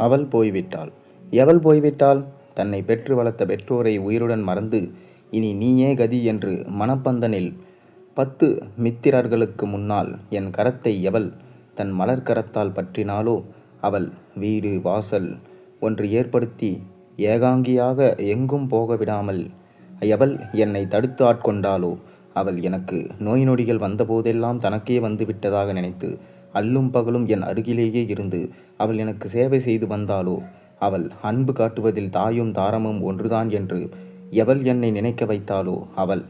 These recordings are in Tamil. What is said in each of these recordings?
அவள் போய்விட்டாள். எவள் போய்விட்டாள்? தன்னை பெற்று வளர்த்த பெற்றோரை உயிருடன் மறந்து இனி நீயே கதி என்று மணப்பந்தனில் பத்து மித்திரர்களுக்கு முன்னால் என் கரத்தை எவள் தன் மலர்கரத்தால் பற்றினாலோ அவள் வீடு வாசல் ஒன்று ஏற்படுத்தி ஏகாங்கியாக எங்கும் போக விடாமல் எவள் என்னை தடுத்து ஆட்கொண்டாளோ அவள் எனக்கு நோய் நொடிகள் வந்தபோதெல்லாம் தனக்கே வந்து விட்டதாக நினைத்து அல்லும் பகலும் என் அருகிலேயே இருந்து அவள் எனக்கு சேவை செய்து வந்தாளோ அவள் அன்பு காட்டுவதில் தாயும் தாரமும் ஒன்றுதான் என்று எவள் என்னை நினைக்க வைத்தாளோ அவள்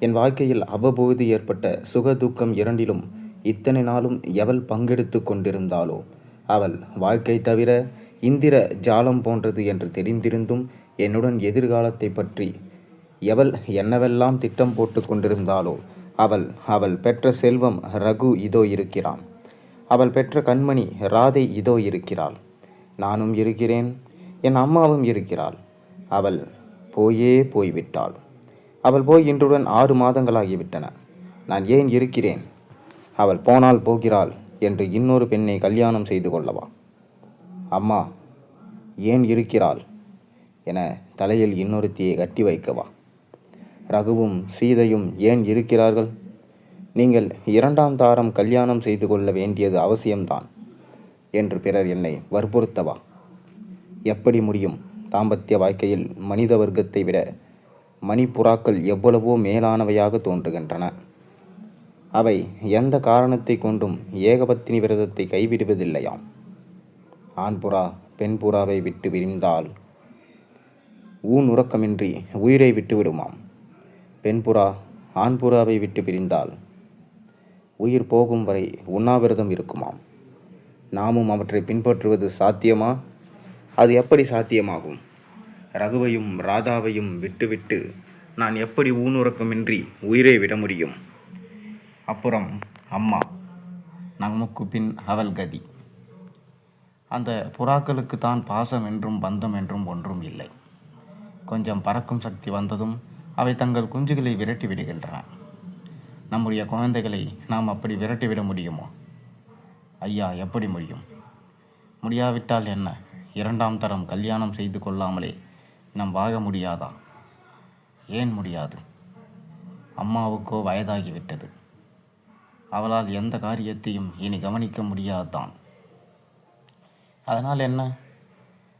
என் வாழ்க்கையில் அவ்வப்போது ஏற்பட்ட சுக துக்கம் இரண்டிலும் இத்தனை நாளும் எவள் பங்கெடுத்து கொண்டிருந்தாளோ அவள் வாழ்க்கை தவிர இந்திர ஜாலம் போன்றது என்று தெரிந்திருந்தும் என்னுடன் எதிர்காலத்தை பற்றி எவள் என்னவெல்லாம் திட்டம் போட்டு கொண்டிருந்தாளோ அவள் அவள் பெற்ற செல்வம் ரகு இதோ இருக்கிறான் அவள் பெற்ற கண்மணி ராதை இதோ இருக்கிறாள். நானும் இருக்கிறேன் என் அம்மாவும் இருக்கிறாள். அவள் போயே போய்விட்டாள். அவள் போய் இன்றுடன் ஆறு மாதங்களாகிவிட்டன. நான் ஏன் இருக்கிறேன்? அவள் போனால் போகிறாள் என்று இன்னொரு பெண்ணை கல்யாணம் செய்து கொள்ளவா? அம்மா ஏன் இருக்கிறாள்? என தலையில் இன்னொருத்தியை கட்டி வைக்கவா? ரகுவும் சீதையும் ஏன் இருக்கிறார்கள்? நீங்கள் இரண்டாம் தாரம் கல்யாணம் செய்து கொள்ள வேண்டியது அவசியம்தான். என்று பிறர் என்னை வற்புறுத்தவா? எப்படி முடியும்? தாம்பத்திய வாழ்க்கையில் மனித வர்க்கத்தை விட மணிப்புறாக்கள் எவ்வளவோ மேலானவையாக தோன்றுகின்றன. அவை எந்த காரணத்தை கொண்டும் ஏகபத்தினி விரதத்தை கைவிடுவதில்லையாம். ஆண்புறா பெண்புறாவை விட்டு விரிந்தால் ஊன் உறக்கமின்றி உயிரை விட்டு விடுமாம் ஆண்புறாவை விட்டு பிரிந்தால் உயிர் போகும் வரை உண்ணாவிரதம் இருக்குமாம்? நாமும் அவற்றை பின்பற்றுவது சாத்தியமா? அது எப்படி சாத்தியமாகும்? ரகுவையும் ராதாவையும் விட்டுவிட்டு நான் எப்படி ஊனுறக்கமின்றி உயிரை விட முடியும்? அப்புறம் அம்மா நமக்கு பின் அவள் கதி. அந்த புறாக்களுக்கு தான் பாசம் என்றும் பந்தம் என்றும் ஒன்றும் இல்லை. கொஞ்சம் பறக்கும் சக்தி வந்ததும் அவை தங்கள் குஞ்சுகளை விரட்டி விடுகின்றன. நம்முடைய குழந்தைகளை நாம் அப்படி விரட்டிவிட முடியுமோ? ஐயா எப்படி முடியும்? முடியாவிட்டால் என்ன? இரண்டாம் தரம் கல்யாணம் செய்து கொள்ளாமலே நாம் வாழ முடியாதா? ஏன் முடியாது? அம்மாவுக்கோ வயதாகிவிட்டது. அவளால் எந்த காரியத்தையும் இனி கவனிக்க முடியாதுதான் அதனால் என்ன?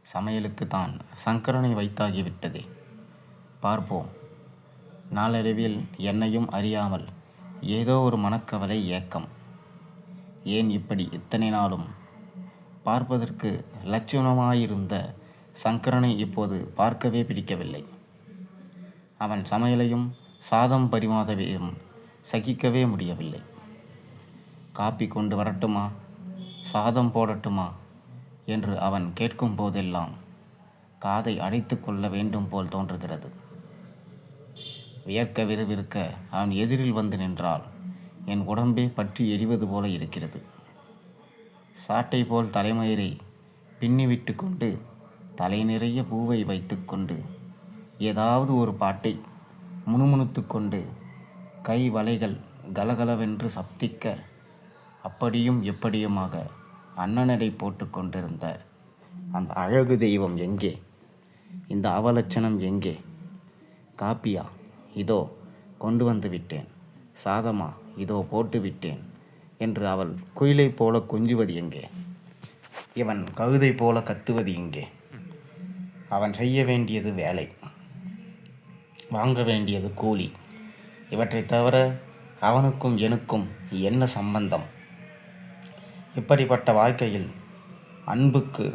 சமையலுக்கு தான் சங்கரனை வைத்தாகிவிட்டதே. பார்ப்போம். நாளடைவில் என்னையும் அறியாமல் ஏதோ ஒரு மனக்கவலை ஏக்கம். ஏன் இப்படி இத்தனை நாளும்? பார்ப்பதற்கு லட்சணமாயிருந்த சங்கரனை இப்போது பார்க்கவே பிடிக்கவில்லை. அவன் சமையலையும் சாதம் பரிமாதவையும் சகிக்கவே முடியவில்லை. காப்பி கொண்டு வரட்டுமா? சாதம் போடட்டுமா? என்று அவன் கேட்கும் போதெல்லாம் காதை அடைத்து கொள்ள வேண்டும் போல் தோன்றுகிறது. வியர்க்க விறுவிறுக்க அவன் எதிரில் வந்து நின்றால் என் உடம்பே பற்றி எரிவது போல இருக்கிறது. சாட்டை போல் தலைமயிரை பின்னிவிட்டு கொண்டு தலை நிறைய பூவை வைத்துக்கொண்டு ஏதாவது ஒரு பாட்டை முணுமுணுத்து கொண்டு கை வலைகள் கலகலவென்று சப்திக்க அப்படியும் எப்படியுமாக அண்ணனடை போட்டு கொண்டிருந்த அந்த அழகு தெய்வம் எங்கே? இந்த அவலட்சணம் எங்கே? காப்பியா? இதோ கொண்டு வந்து விட்டேன். சாதமா இதோ போட்டு விட்டேன் என்று அவள் குயிலை போல கொஞ்சுவது எங்கே? இவன் கழுதை போல கத்துவது எங்கே அவன் செய்ய வேண்டியது வேலை. வாங்க வேண்டியது கூலி. இவற்றை தவிர அவனுக்கும் எனக்கும் என்ன சம்பந்தம்? இப்படிப்பட்ட வாழ்க்கையில் அன்புக்கு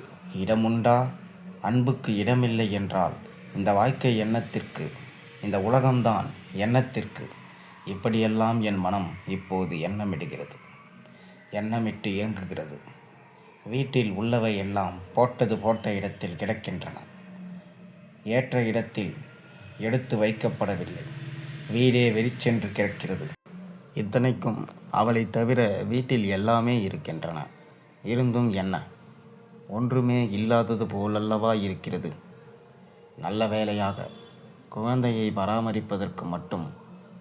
இடமுண்டா? அன்புக்கு இடமில்லை என்றால் இந்த வாழ்க்கை எண்ணத்திற்கு இந்த உலகம்தான் எண்ணத்திற்கு. இப்படியெல்லாம் என் மனம் இப்போது எண்ணமிடுகிறது. எண்ணமிட்டு இயங்குகிறது. வீட்டில் உள்ளவை எல்லாம் போட்டது போட்ட இடத்தில் கிடக்கின்றன. ஏற்ற இடத்தில் எடுத்து வைக்கப்படவில்லை. வீடே வெறிச்சென்று கிடக்கிறது. இத்தனைக்கும் அவளை தவிர வீட்டில் எல்லாமே இருக்கின்றன. இருந்தும் என்ன? ஒன்றுமே இல்லாதது போலல்லவா இருக்கிறது. நல்ல வேலையாக குழந்தையை பராமரிப்பதற்கு மட்டும்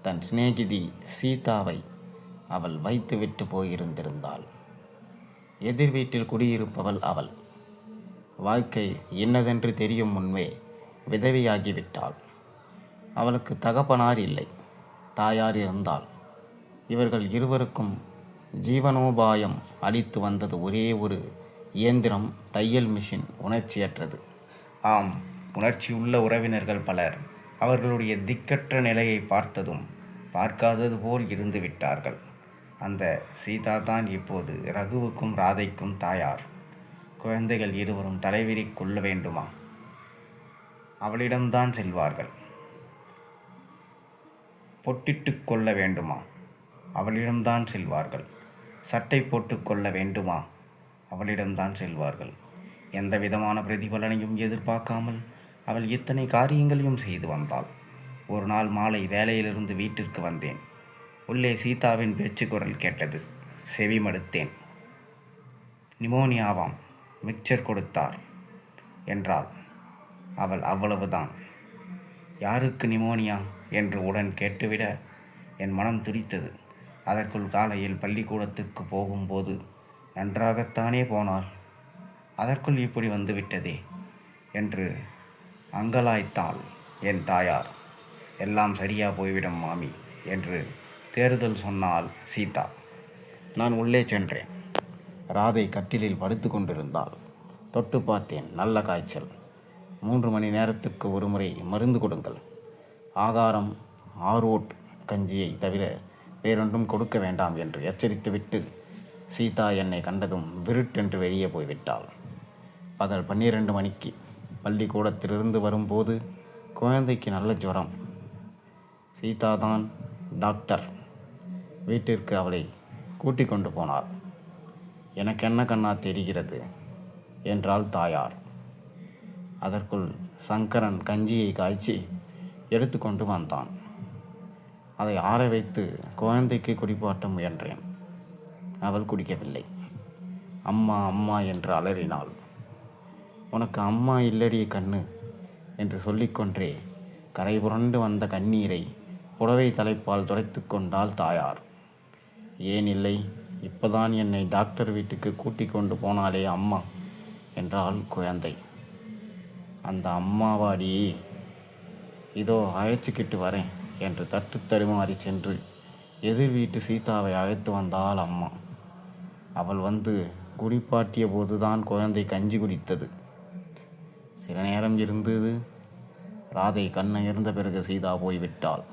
தன் சிநேகிதி சீதாவை அவள் வைத்துவிட்டு போயிருந்திருந்தாள். எதிர் வீட்டில் குடியிருப்பவள் அவள். வாழ்க்கை இன்னதென்று தெரியும் முன்பே விதவையாகிவிட்டாள். அவளுக்கு தகப்பனார் இல்லை தாயார் இருந்தாள். இவர்கள் இருவருக்கும் ஜீவனோபாயம் அளித்து வந்தது ஒரே ஒரு இயந்திரம் தையல் மிஷின் உணர்ச்சியற்றது. ஆம் உணர்ச்சியுள்ள உறவினர்கள் பலர். அவர்களுடைய திக்கற்ற நிலையை பார்த்ததும் பார்க்காதது போல் இருந்து விட்டார்கள். அந்த சீதா தான் இப்போது ரகுவுக்கும் ராதைக்கும் தாயார். குழந்தைகள் இருவரும் தலைவிரி கொள்ள வேண்டுமா? அவளிடம்தான் செல்வார்கள். பொட்டிட்டு கொள்ள வேண்டுமா? அவளிடம்தான் செல்வார்கள். சட்டை போட்டு கொள்ள வேண்டுமா? அவளிடம்தான் செல்வார்கள். எந்த விதமான பிரதிபலனையும் எதிர்பார்க்காமல் அவள் இத்தனை காரியங்களையும் செய்து வந்தாள். ஒரு நாள் மாலை வேலையிலிருந்து வீட்டிற்கு வந்தேன். உள்ளே சீதாவின் பேச்சு குரல் கேட்டது. செவி மடுத்தேன். நிமோனியாவாம் மிக்சர் கொடுத்தார் என்றாள். அவள் அவ்வளவுதான். யாருக்கு நிமோனியா? என்று உடன் கேட்டுவிட என் மனம் துடித்தது. அதற்குள் காலையில் பள்ளிக்கூடத்துக்கு போகும்போது நன்றாகத்தானே போனாள் அதற்குள் இப்படி வந்துவிட்டதே என்று அங்கலாய்த்தாள் என் தாயார் எல்லாம் சரியா போய்விடும் மாமி என்று தேர்தல் சொன்னால் சீதா. நான் உள்ளே சென்றேன். ராதை கட்டிலில் படுத்து கொண்டிருந்தாள். தொட்டு பார்த்தேன் நல்ல காய்ச்சல். மூன்று மணி நேரத்துக்கு ஒரு முறை மருந்து கொடுங்கள். ஆகாரம் ஆரோட் கஞ்சியை தவிர வேறொன்றும் கொடுக்க வேண்டாம் என்று எச்சரித்துவிட்டு சீதா என்னை கண்டதும் விருட்டென்று வெளியே போய்விட்டாள். பகல் பன்னிரண்டு மணிக்கு பள்ளிக்கூடத்திலிருந்து வரும்போது குழந்தைக்கு நல்ல ஜுரம். சீதா தான் டாக்டர். வீட்டிற்கு அவளை கூட்டிக் கொண்டு போனார் எனக்கு என்ன கண்ணா தெரிகிறது? என்றாள் தாயார். அதற்குள் சங்கரன் கஞ்சியை காய்ச்சி எடுத்துக்கொண்டு வந்தான். அதை ஆற வைத்து குழந்தைக்கு குடிப்பாட்ட முயன்றேன். அவள் குடிக்கவில்லை. அம்மா அம்மா என்று அலறினாள். உனக்கு அம்மா இல்லடி கண்ணு என்று சொல்லிக்கொண்டே கரை புரண்டு வந்த கண்ணீரை புடவை தலைப்பால் துடைத்து கொண்டாள் தாயார். ஏன் இல்லை? இப்போதான் என்னை டாக்டர் வீட்டுக்கு கூட்டிக் கொண்டு போனாலே அம்மா என்றாள் குழந்தை. அந்த அம்மாவாடி இதோ அழைச்சிக்கிட்டு வரேன் என்று தட்டு தடுமாறி சென்று எதிர் வீட்டு சீதாவை அழைத்து வந்தாள் அம்மா. அவள் வந்து குடிப்பாட்டிய போதுதான் குழந்தை கஞ்சி குடித்தது. சில நேரம் இருந்தது. ராதை கண்ணை இருந்த பிறகு சீதா போய்விட்டாள்.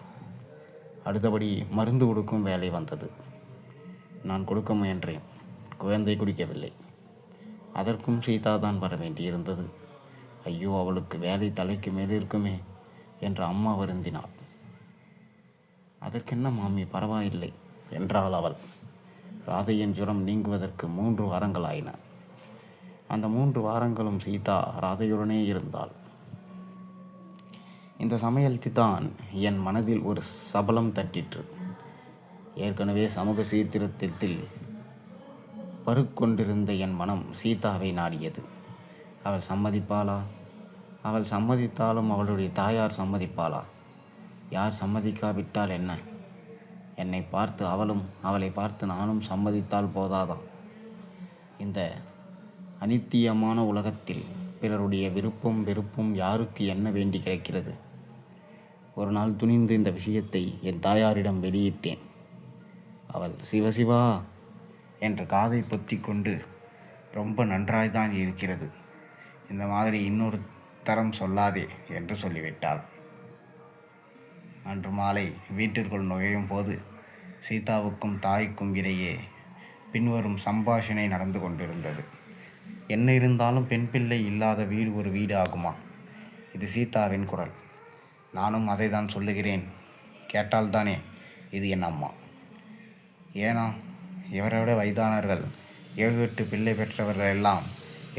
அடுத்தபடி மருந்து கொடுக்கும் வேலை வந்தது. நான் கொடுக்க முயன்றேன். குழந்தை குடிக்கவில்லை. அதற்கும் சீதா தான் வர வேண்டியிருந்தது. ஐயோ அவளுக்கு வேலை தலைக்கு மேலே இருக்குமே என்று அம்மா வருந்தினாள். அதற்கென்ன மாமி பரவாயில்லை என்றாள் அவள். ராதையின் ஜுரம் நீங்குவதற்கு மூன்று வாரங்களாயின. அந்த மூன்று வாரங்களும் சீதா ராதையுடனே இருந்தாள். இந்த சமயத்தில் தான் என் மனதில் ஒரு சபலம் தட்டிற்று. ஏற்கனவே சமூக சீர்திருத்தத்தில் பருக்கொண்டிருந்த என் மனம் சீதாவை நாடியது. அவள் சம்மதிப்பாளா? அவள் சம்மதித்தாலும் அவளுடைய தாயார் சம்மதிப்பாளா? யார் சம்மதிக்காவிட்டால் என்ன? என்னை பார்த்து அவளும் அவளை பார்த்து நானும் சம்மதித்தால் போதாதா? இந்த அனித்தியமான உலகத்தில் பிறருடைய விருப்பம் வெறுப்பும் யாருக்கு என்ன வேண்டி கிடைக்கிறது? ஒரு நாள் துணிந்து இந்த விஷயத்தை என் தாயாரிடம் வெளியிட்டேன். அவள் சிவசிவா என்ற காதை பொத்தி கொண்டு ரொம்ப நன்றாய்தான் இருக்கிறது. இந்த மாதிரி இன்னொரு தரம் சொல்லாதே என்று சொல்லிவிட்டாள். அன்று மாலை வீட்டிற்குள் நுழையும் போது சீதாவுக்கும் தாய்க்கும் இடையே பின்வரும் சம்பாஷணை நடந்து கொண்டிருந்தது. என்ன இருந்தாலும் பெண் பிள்ளை இல்லாத வீடு ஒரு வீடு ஆகுமா இது சீதாவின் குரல். நானும் அதை தான் சொல்லுகிறேன். கேட்டால்தானே இது என் அம்மா. ஏனா இவரை விட வயதானவர்கள் ஏழு எட்டு பிள்ளை பெற்றவர்கள் எல்லாம்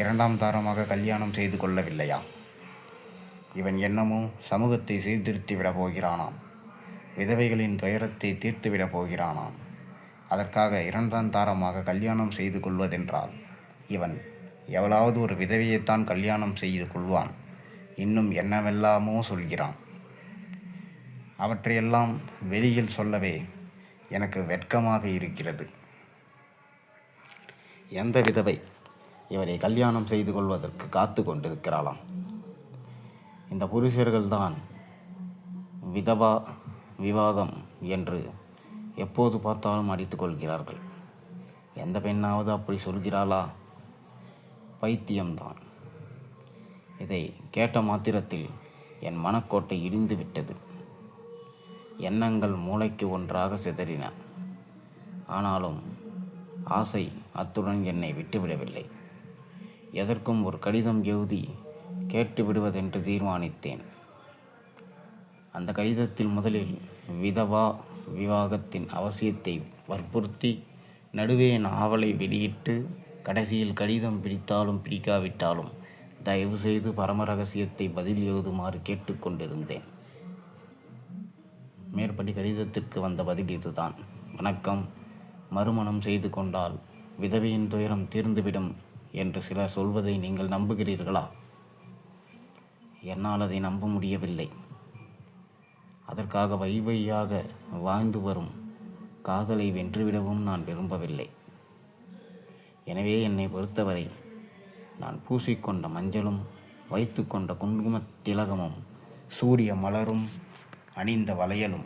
இரண்டாம் தாரமாக கல்யாணம் செய்து கொள்ளவில்லையா? இவன் என்னமோ சமூகத்தை சீர்திருத்தி விட போகிறானாம். விதவைகளின் துயரத்தை தீர்த்துவிட போகிறானாம். அதற்காக இரண்டாம் தாரமாக கல்யாணம் செய்து கொள்வதென்றால் இவன் எவளாவது ஒரு விதவையைத்தான் கல்யாணம் செய்து கொள்வான். இன்னும் என்னவெல்லாமோ சொல்கிறான். அவற்றையெல்லாம் வெளியில் சொல்லவே எனக்கு வெட்கமாக இருக்கிறது. எந்த விதவை இவரை கல்யாணம் செய்து கொள்வதற்கு காத்து கொண்டிருக்கிறாளாம்? இந்த புருஷர்கள்தான் விதவா விவாகம் என்று எப்போது பார்த்தாலும் அடித்துக்கொள்கிறார்கள் எந்த பெண்ணாவது அப்படி சொல்கிறாளா? பைத்தியம்தான். இதை கேட்ட மாத்திரத்தில் என் மனக்கோட்டை இடிந்து விட்டது. எண்ணங்கள் மூளைக்கு ஒன்றாக சிதறின. ஆனாலும் ஆசை அத்துடன் என்னை விட்டுவிடவில்லை. எதற்கும் ஒரு கடிதம் எழுதி கேட்டு விடுவதென்று தீர்மானித்தேன். அந்த கடிதத்தில் முதலில் விதவா விவாகத்தின் அவசியத்தை வற்புறுத்தி நடுவே என் ஆவலை வெளியிட்டு கடைசியில் கடிதம் பிடித்தாலும் பிடிக்காவிட்டாலும் தயவு செய்து பரம ரகசியத்தை பதில் எழுதுமாறு கேட்டுக்கொண்டிருந்தேன். மேற்படி கடிதத்திற்கு வந்த பதில் இதுதான். வணக்கம். மறுமணம் செய்து கொண்டால் விதவையின் துயரம் தீர்ந்துவிடும் என்று சிலர் சொல்வதை நீங்கள் நம்புகிறீர்களா? என்னால் அதை நம்ப முடியவில்லை. அதற்காக வைவையாக வாழ்ந்து வரும் காதலை வென்றுவிடவும் நான் விரும்பவில்லை. எனவே என்னை பொறுத்தவரை நான் பூசிக்கொண்ட மஞ்சளும் வைத்துக்கொண்ட குங்குமத் திலகமும் சூரிய மலரும் அணிந்த வளையலும்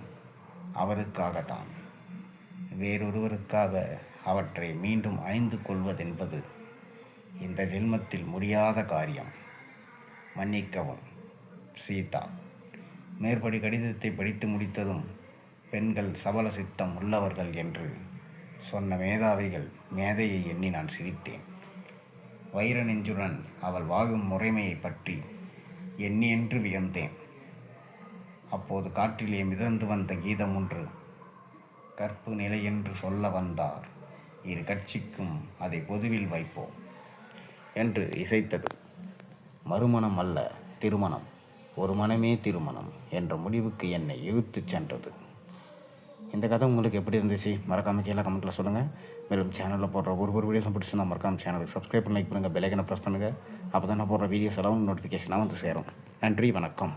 அவருக்காகத்தான். வேறொருவருக்காக அவற்றை மீண்டும் அணிந்து கொள்வதென்பது இந்த ஜென்மத்தில் முடியாத காரியம். மன்னிக்கவும் சீதா. மேற்படி கடிதத்தை படித்து முடித்ததும் பெண்கள் சபல சித்தம் உள்ளவர்கள் என்று சொன்ன மேதாவிகள் மேதையை எண்ணி நான் சிரித்தேன். வைர நெஞ்சுடன் அவள் வாழும் முறைமையை பற்றி எண்ணி என்று வியந்தேன். அப்போது காற்றிலே மிதந்து வந்த கீதம் ஒன்று கற்பு நிலை என்று சொல்ல வந்தார். இரு கட்சிக்கும் அதை பொதுவில் வைப்போம் என்று இசைத்தது. மறுமணம் அல்ல திருமணம். ஒரு மனமே திருமணம் என்ற முடிவுக்கு என்னை இழுத்துச் சென்றது. இந்த கதை உங்களுக்கு எப்படி இருந்துச்சு? மறக்காமல் கீழே கமெண்ட்டில் சொல்லுங்கள் மேலும் சேனலில் போடுற ஒரு ஒரு வீடியோஸும் பிடிச்சிருந்தா மறக்காமல் சேனலுக்கு சப்ஸ்கிரைப் பண்ணி லைக் பண்ணுங்கள் பெல்லைக்கனை ப்ரெஸ் பண்ணுங்கள் அப்போ தான் நான் போடுற வீடியோஸ் எல்லாம் நோட்டிஃபிகேஷனாக வந்து சேரும். நன்றி வணக்கம்.